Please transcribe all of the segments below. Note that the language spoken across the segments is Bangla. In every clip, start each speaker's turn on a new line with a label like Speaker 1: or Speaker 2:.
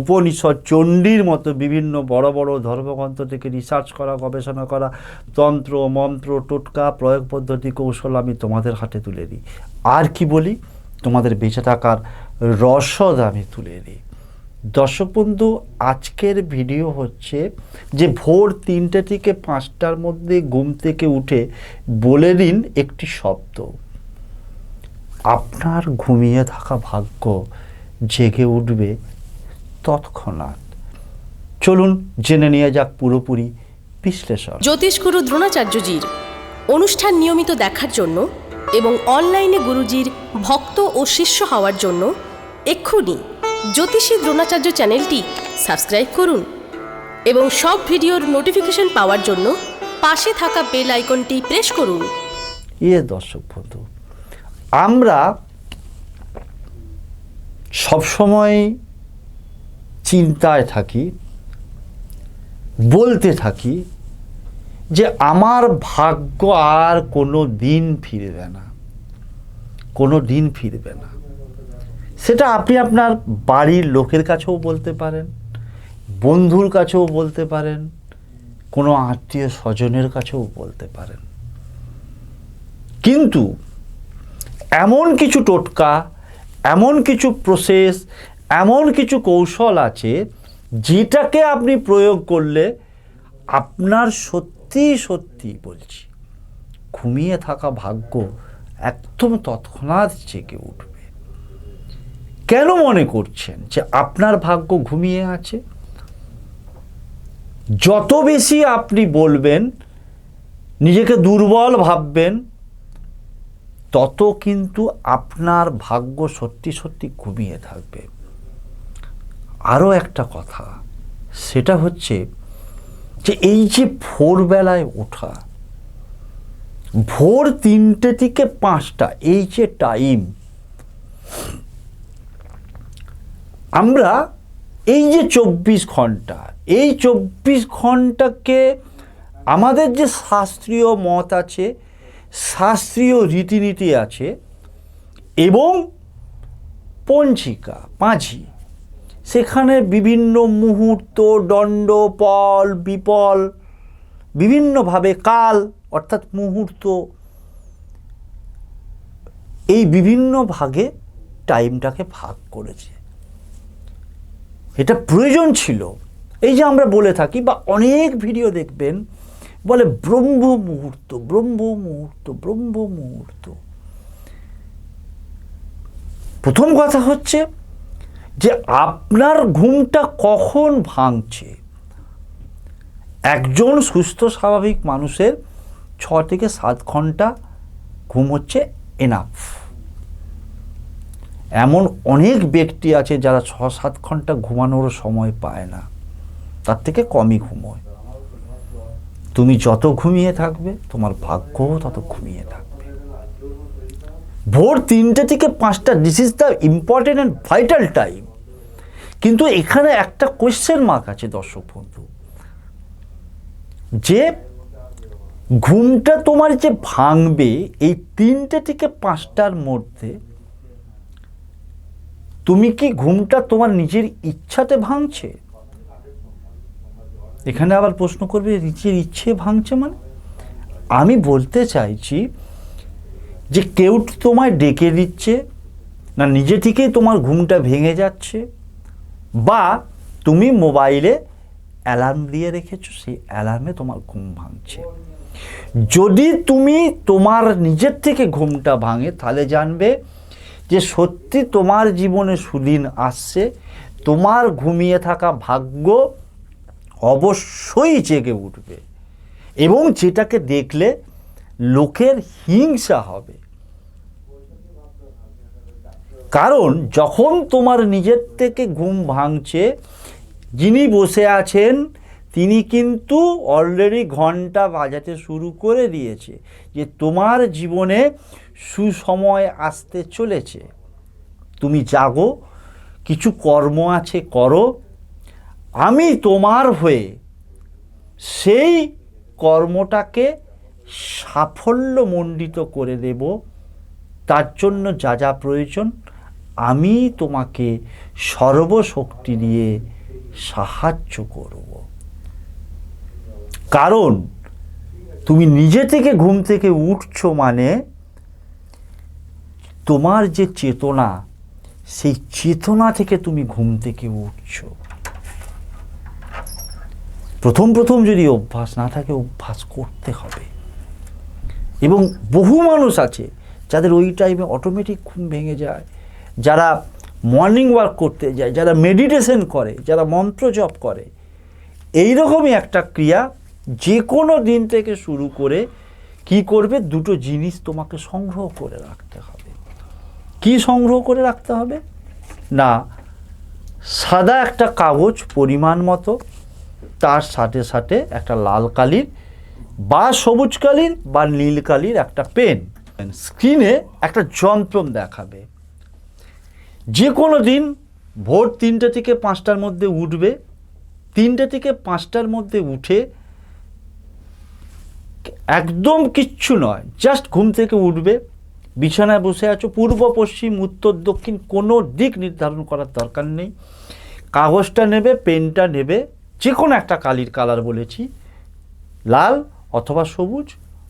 Speaker 1: উপনিষদ চণ্ডীর মতো বিভিন্ন বড় বড় ধর্মগ্রন্থ থেকে রিসার্চ করা, গবেষণা করা, তন্ত্র, মন্ত্র, টোটকা, প্রয়োগ পদ্ধতি, কৌশল আমি তোমাদের হাতে তুলে দিই। আর কি বলি? তোমাদের বেঁচে থাকার রসদ আমি তুলে দিই। দর্শক বন্ধু, আজকের ভিডিও হচ্ছে যে ভোর তিনটে থেকে পাঁচটার মধ্যে ঘুম থেকে উঠে বলে দিন একটি শব্দ। আপনার ঘুমিয়ে থাকা ভাগ্য জেগে উঠবে তৎক্ষণাৎ। চলুন জেনে নিয়ে যাক পুরোপুরি বিশ্লেষণ।
Speaker 2: জ্যোতিষগুরু দ্রোণাচার্যজির অনুষ্ঠান নিয়মিত দেখার জন্য এবং অনলাইনে গুরুজির ভক্ত ও শিষ্য হওয়ার জন্য এক্ষুনি জ্যোতিষী দ্রোণাচার্য চ্যানেলটি সাবস্ক্রাইব করুন এবং সব ভিডিওর নোটিফিকেশন পাওয়ার জন্য পাশে থাকা বেল আইকনটি প্রেস করুন।
Speaker 1: ইয়ে দর্শক বন্ধু আমরা সবসময় চিন্তায় থাকি, বলতে থাকি যে আমার ভাগ্য আর কোনো দিন ফিরবে না, কোনো দিন ফিরবে না। সেটা আপনি আপনার বাড়ির লোকের কাছেও বলতে পারেন, বন্ধুর কাছেও বলতে পারেন, কোনো আত্মীয় স্বজনের কাছেও বলতে পারেন। কিন্তু এমন কিছু টোটকা, এমন কিছু প্রসেস এমন কিছু কৌশল আছে যেটাকে আপনি প্রয়োগ করলে আপনার সত্যি সত্যি বলছি, ঘুমিয়ে থাকা ভাগ্য একদম তৎক্ষণাৎ জেগে উঠবে। কেন মনে করছেন যে আপনার ভাগ্য ঘুমিয়ে আছে? যত বেশি আপনি বলবেন, নিজেকে দুর্বল ভাববেন, তত কিন্তু আপনার ভাগ্য সত্যি সত্যি ঘুমিয়ে থাকবে। আরও একটা কথা, সেটা হচ্ছে যে এই যে ভোরবেলায় ওঠা, ভোর তিনটে থেকে পাঁচটা, এই যে টাইম আমরা এই যে চব্বিশ ঘণ্টা, এই চব্বিশ ঘন্টাকে আমাদের যে শাস্ত্রীয় মত আছে, শাস্ত্রীয় রীতিনীতি আছে এবং পঞ্জিকা পাঁজি সেখানে বিভিন্ন মুহূর্ত, দণ্ড, পল, বিপল, বিভিন্নভাবে কাল, অর্থাৎ মুহূর্ত, এই বিভিন্ন ভাগে টাইমটাকে ভাগ করেছে। এটা প্রয়োজন ছিল। এই যে আমরা বলে থাকি বা অনেক ভিডিও দেখবেন, বলে ব্রহ্ম মুহূর্ত ব্রহ্ম মুহূর্ত ব্রহ্ম মুহূর্ত। প্রথম কথা হচ্ছে যে আপনার ঘুমটা কখন ভাঙছে? একজন সুস্থ স্বাভাবিক মানুষের ছ থেকে সাত ঘণ্টা ঘুম হচ্ছে এনাফ এমন অনেক ব্যক্তি আছে যারা ছ সাত ঘণ্টা ঘুমানোর সময় পায় না। তার থেকে কমই ঘুমোয় তুমি যত ঘুমিয়ে থাকবে, তোমার ভাগ্যও তত ঘুমিয়ে থাকবে। ভোর তিনটে থেকে পাঁচটা this is the important and vital time কিন্তু এখানে একটা কোয়েশ্চেন মার্ক আছে দর্শক বন্ধু। যে ঘুমটা তোমার যে ভাঙবে এই তিনটে থেকে পাঁচটার মধ্যে, তুমি কি ঘুমটা তোমার নিজের ইচ্ছাতে ভাঙছে? এখানে আবার প্রশ্ন করবে, নিজের ইচ্ছে ভাঙছে মানে? আমি বলতে চাইছি যে কেউ তোমায় ডেকে দিচ্ছে, না নিজে থেকেই তোমার ঘুমটা ভেঙে যাচ্ছে, বা তুমি মোবাইলে অ্যালার্ম দিয়ে রেখেছো, সেই অ্যালার্মে তোমার ঘুম ভাঙছে। যদি তুমি তোমার নিজের থেকে ঘুমটা ভাঙে, তাহলে জানবে যে সত্যি তোমার জীবনে সুদিন আসছে, তোমার ঘুমিয়ে থাকা ভাগ্য অবশ্যই জেগে উঠবে এবং যেটাকে দেখলে লোকের হিংসা হবে। কারণ যখন তোমার নিজের থেকে ঘুম ভাঙছে, যিনি বসে আছেন, তিনি কিন্তু অলরেডি ঘণ্টা বাজাতে শুরু করে দিয়েছে যে তোমার জীবনে সুসময় আসতে চলেছে। তুমি জাগো, কিছু কর্ম আছে করো। আমি তোমার হয়ে সেই কর্মটাকে সাফল্যমণ্ডিত করে দেব। তার জন্য যা যা প্রয়োজন আমি তোমাকে সর্বশক্তি দিয়ে সাহায্য করব। কারণ তুমি নিজে থেকে ঘুম থেকে উঠছো মানে তোমার যে চেতনা, সেই চেতনা থেকে তুমি ঘুম থেকে উঠছো। প্রথম প্রথম যদি অভ্যাস না থাকে, অভ্যাস করতে হবে। এবং বহু মানুষ আছে যাদের ওই টাইমে অটোমেটিক ঘুম ভেঙে যায়। যারা মর্নিং ওয়াক করতে যায়, যারা মেডিটেশন করে, যারা মন্ত্র জপ করে এই রকমই একটা ক্রিয়া যে কোনো দিন থেকে শুরু করে কি করবে? দুটো জিনিস তোমাকে সংগ্রহ করে রাখতে হবে। কি সংগ্রহ করে রাখতে হবে? না, সাদা একটা কাগজ পরিমাণ মতো, তার সাথে সাথে একটা লাল কালির বা সবুজ বা নীল কালির একটা পেন। স্ক্রিনে একটা যন্ত্রম দেখাবে। যে কোনো দিন ভোর তিনটে থেকে পাঁচটার মধ্যে উঠবে, তিনটে থেকে পাঁচটার মধ্যে উঠে একদম কিচ্ছু নয়, জাস্ট ঘুম থেকে উঠবে, বিছানায় বসে আছো, পূর্ব, পশ্চিম, উত্তর, দক্ষিণ, কোনো দিক নির্ধারণ করার দরকার নেই। কাগজটা নেবে, পেনটা নেবে যে কোনো একটা কালির কালার বলেছি, লাল অথবা সবুজ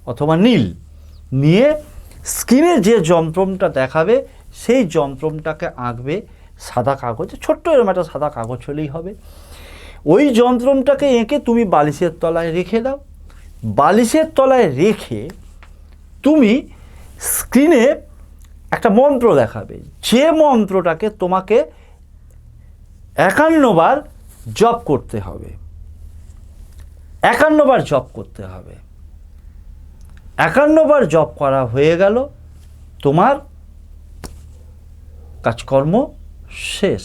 Speaker 1: অথবা নীল, নিয়ে স্ক্রিনে যে যন্ত্রমটা দেখাবে সেই যন্ত্রমটাকে আঁকবে সাদা কাগজে, ছোট্ট এরকম একটা সাদা কাগজ হলেই হবে। ওই যন্ত্রমটাকে এঁকে তুমি বালিশের তলায় রেখে দাও। বালিশের তলায় রেখে তুমি স্ক্রিনে একটা মন্ত্র দেখাবে। যে মন্ত্রটাকে তোমাকে একান্নবার জপ করতে হবে। একান্নবার জপ করতে হবে। একান্নবার জপ করা হয়ে গেল। তোমার কাজকর্ম শেষ।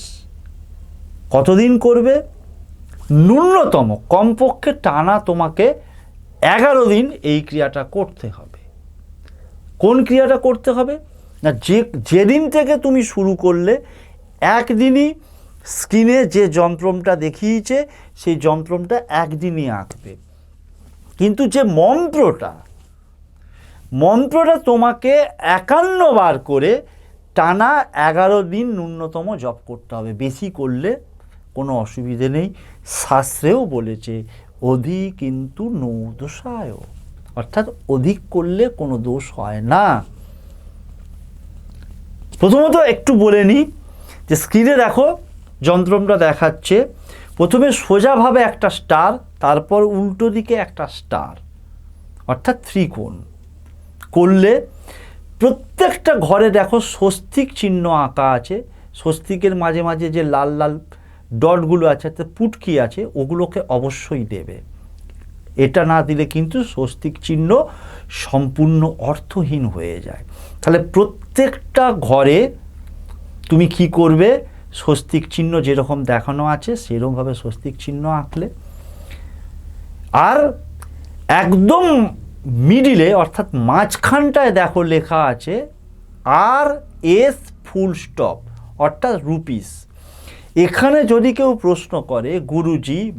Speaker 1: কতদিন করবে? ন্যূনতম, কমপক্ষে টানা তোমাকে এগারো দিন এই ক্রিয়াটা করতে হবে। কোন ক্রিয়াটা করতে হবে? না, যে, যেদিন থেকে তুমি শুরু করলে, একদিনই স্ক্রিনে যে যন্ত্রমটা দেখিয়েছে, সেই যন্ত্রমটা একদিনই আঁকবে। কিন্তু যে মন্ত্রটা মন্ত্রটা তোমাকে একান্ন বার করে টানা এগারো দিন ন্যূনতম জপ করতে হবে। বেশি করলে কোনো অসুবিধে নেই। শাস্ত্রেও বলেছে, অধিক কিন্তু নৌদোষায় অর্থাৎ অধিক করলে কোনো দোষ হয় না। প্রথমত একটু বলে নিই যে স্ক্রিনে দেখো যন্ত্রমটা দেখাচ্ছে। প্রথমে সোজাভাবে একটা স্টার তারপর উল্টো দিকে একটা স্টার অর্থাৎ ত্রিকোণ। করলে প্রত্যেকটা ঘরে দেখো স্বস্তিক চিহ্ন আঁকা আছে। স্বস্তিকের মাঝে মাঝে যে লাল লাল ডটগুলো আছে অর্থাৎ পুটকি আছে, ওগুলোকে অবশ্যই দেবে। এটা না দিলে কিন্তু স্বস্তিক চিহ্ন সম্পূর্ণ অর্থহীন হয়ে যায়। তাহলে প্রত্যেকটা ঘরে তুমি কি করবে? স্বস্তিক চিহ্ন যেরকম দেখানো আছে, সেরকমভাবে স্বস্তিক চিহ্ন আঁকলে। আর একদম মিডিলে অর্থাৎ মাঝখানটায় দেখো লেখা আছে আর এস ফুল স্টপ অর্থাৎ রুপিস এখানে যদি কেউ প্রশ্ন করে, গুরুজি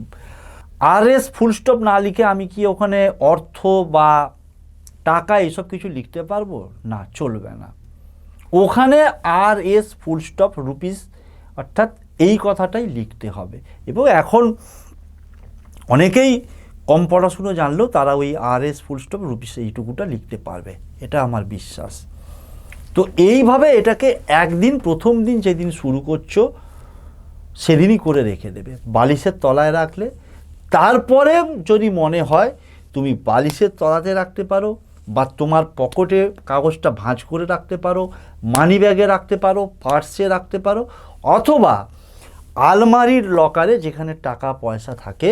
Speaker 1: আর এস ফুল স্টপ না লিখে আমি কি ওখানে অর্থ বা টাকা এসব কিছু লিখতে পারব? না, চলবে না। ওখানে R S full stop rupees অর্থাৎ এই কথাটাই লিখতে হবে। এবং এখন অনেকেই কম পড়াশুনো জানলেও তারা ওই R S full stop rupees এইটুকুটা লিখতে পারবে। এটা আমার বিশ্বাস। তো এইভাবে এটাকে একদিন, প্রথম দিন যেদিন শুরু করছ, সেদিনই করে রেখে দেবে। বালিশের তলায় রাখলে, তারপরে যদি মনে হয় তুমি বালিশের তলাতে রাখতে পারো বা তোমার পকেটে কাগজটা ভাঁজ করে রাখতে পারো মানি ব্যাগে রাখতে পারো পার্সে রাখতে পারো, অথবা আলমারির লকারে যেখানে টাকা পয়সা থাকে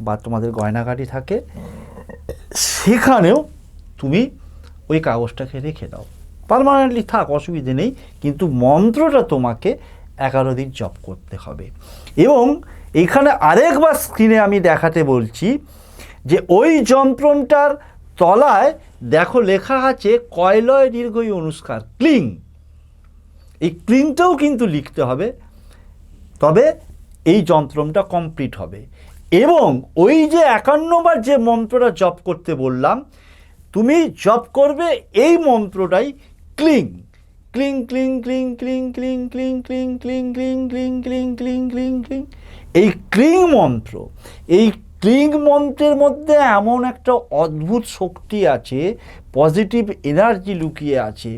Speaker 1: বা তোমাদের গয়নাগাটি থাকে, সেখানেও তুমি ওই কাগজটাকে রেখে দাও। পারমানেন্টলি থাক, অসুবিধে নেই, কিন্তু মন্ত্রটা তোমাকে এগারো দিন জপ করতে হবে। এবং এখানে আরেকবার স্ক্রিনে আমি দেখাতে বলছি যে ওই যন্ত্রণটার তলায় দেখো লেখা আছে কয়লয় দীর্ঘই অনুষ্কার ক্লিং। এই ক্লিংটাও কিন্তু লিখতে হবে, তবে এই যন্ত্রমটা কমপ্লিট হবে। এবং ওই যে একান্নবার যে মন্ত্রটা জপ করতে বললাম তুমি জপ করবে এই মন্ত্রটাই ক্লিং ক্লিং ক্লিং ক্লিং ক্লিং ক্লিং ক্লিং ক্লিং ক্লিং ক্লিং ক্লিং ক্লিং ক্লিং ক্লিং ক্লিং এই ক্লিং মন্ত্র এই ক্লিং মন্ত্রের মধ্যে এমন একটা অদ্ভুত শক্তি আছে পজিটিভ এনার্জি লুকিয়ে আছে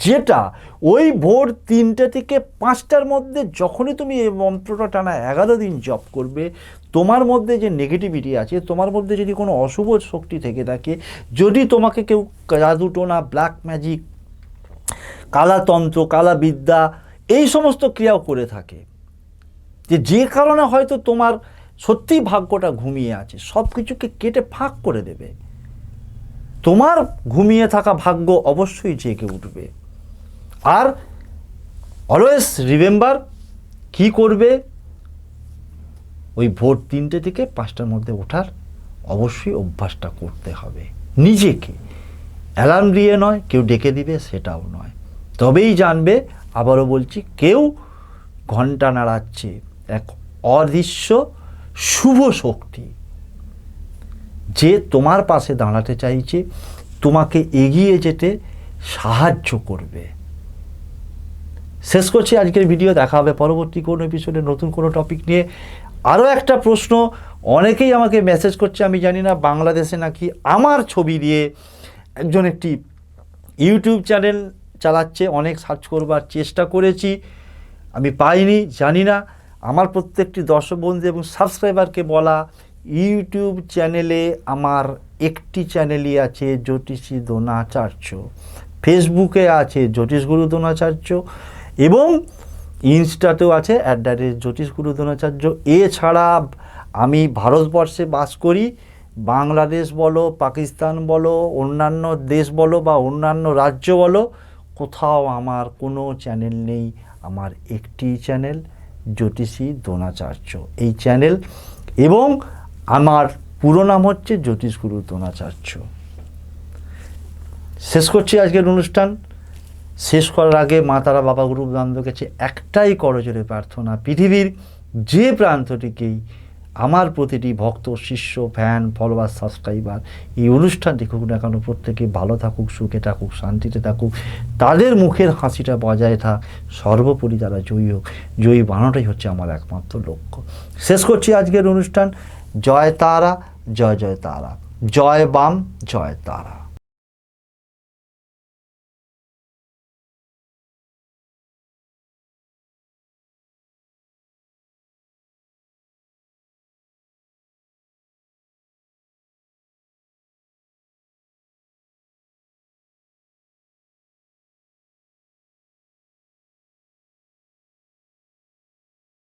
Speaker 1: যেটা ওই ভোর তিনটে থেকে পাঁচটার মধ্যে যখনই তুমি এই মন্ত্রটা টানা এগারো দিন জপ করবে তোমার মধ্যে যে নেগেটিভিটি আছে, তোমার মধ্যে যদি কোনো অশুভ শক্তি থেকে থাকে, যদি তোমাকে কেউ জাদুটোনা ব্ল্যাক ম্যাজিক কালাতন্ত্র কালাবিদ্যা এই সমস্ত ক্রিয়াও করে থাকে, যে যে কারণে হয়তো তোমার সত্যি ভাগ্যটা ঘুমিয়ে আছে সব কিছুকে কেটে ফাঁক করে দেবে। তোমার ঘুমিয়ে থাকা ভাগ্য অবশ্যই জেগে উঠবে। আর অলওয়েজ রিমেম্বার কি করবে? ওই ভোর তিনটে থেকে পাঁচটার মধ্যে ওঠার অবশ্যই অভ্যাসটা করতে হবে। নিজেকে। অ্যালার্ম দিয়ে নয়, কেউ ডেকে দিবে, সেটাও নয়। তবেই জানবে, আবারও বলছি, কেউ ঘণ্টা নাড়াচ্ছে। এক অদৃশ্য শুভ শক্তি। যে তোমার পাশে দাঁড়াতে চাইছে, তোমাকে এগিয়ে যেতে সাহায্য করবে। শেষ করছি আজকের ভিডিও। দেখা হবে পরবর্তী কোনো এপিসোডে নতুন কোনো টপিক নিয়ে। আরও একটা প্রশ্ন, অনেকেই আমাকে মেসেজ করছে, আমি জানি না বাংলাদেশে নাকি আমার ছবি দিয়ে একজন একটি ইউটিউব চ্যানেল চালাচ্ছে, অনেক সার্চ করবার চেষ্টা করেছি, আমি পাইনি, জানি না। আমার প্রত্যেকটি দর্শক বন্ধু এবং সাবস্ক্রাইবারকে বলা, ইউটিউব চ্যানেলে আমার একটি চ্যানেলই আছে জ্যোতিষী দোনাচার্য ফেসবুকে আছে জ্যোতিষগুরু দোনাচার্য এবং ইনস্টাতেও আছে অ্যাট দ্য রেট জ্যোতিষগুরু দোনাচার্য এছাড়া আমি ভারতবর্ষে বাস করি, বাংলাদেশ বলো, পাকিস্তান বলো, অন্যান্য দেশ বলো বা অন্যান্য রাজ্য বলো, কোথাও আমার কোনো চ্যানেল নেই। আমার একটি চ্যানেল জ্যোতিষী দ্রোণাচার্য। এই চ্যানেল এবং আমার পুরো নাম হচ্ছে জ্যোতিষগুরু দ্রোণাচার্য। শেষ করছি আজকের অনুষ্ঠান। শেষ করার আগে মা তারা বাবা গুরু বান্ধব কাছে একটাই করজোরে প্রার্থনা, পৃথিবীর যে প্রান্তটিকেই আমার প্রতিটি ভক্ত, শিষ্য ফ্যান ফলোয়ার সাবস্ক্রাইবার এই অনুষ্ঠান দেখুক না কেন, প্রত্যেকে ভালো থাকুক, সুখে থাকুক, শান্তিতে থাকুক, তাদের মুখের হাসিটা বজায় থাক, সর্বোপরি তারা জয়ী হোক। জয়ী বানানোটাই হচ্ছে আমার একমাত্র লক্ষ্য। শেষ করছি আজকের অনুষ্ঠান। জয় তারা, জয় জয় তারা। জয় বাম, জয় তারা।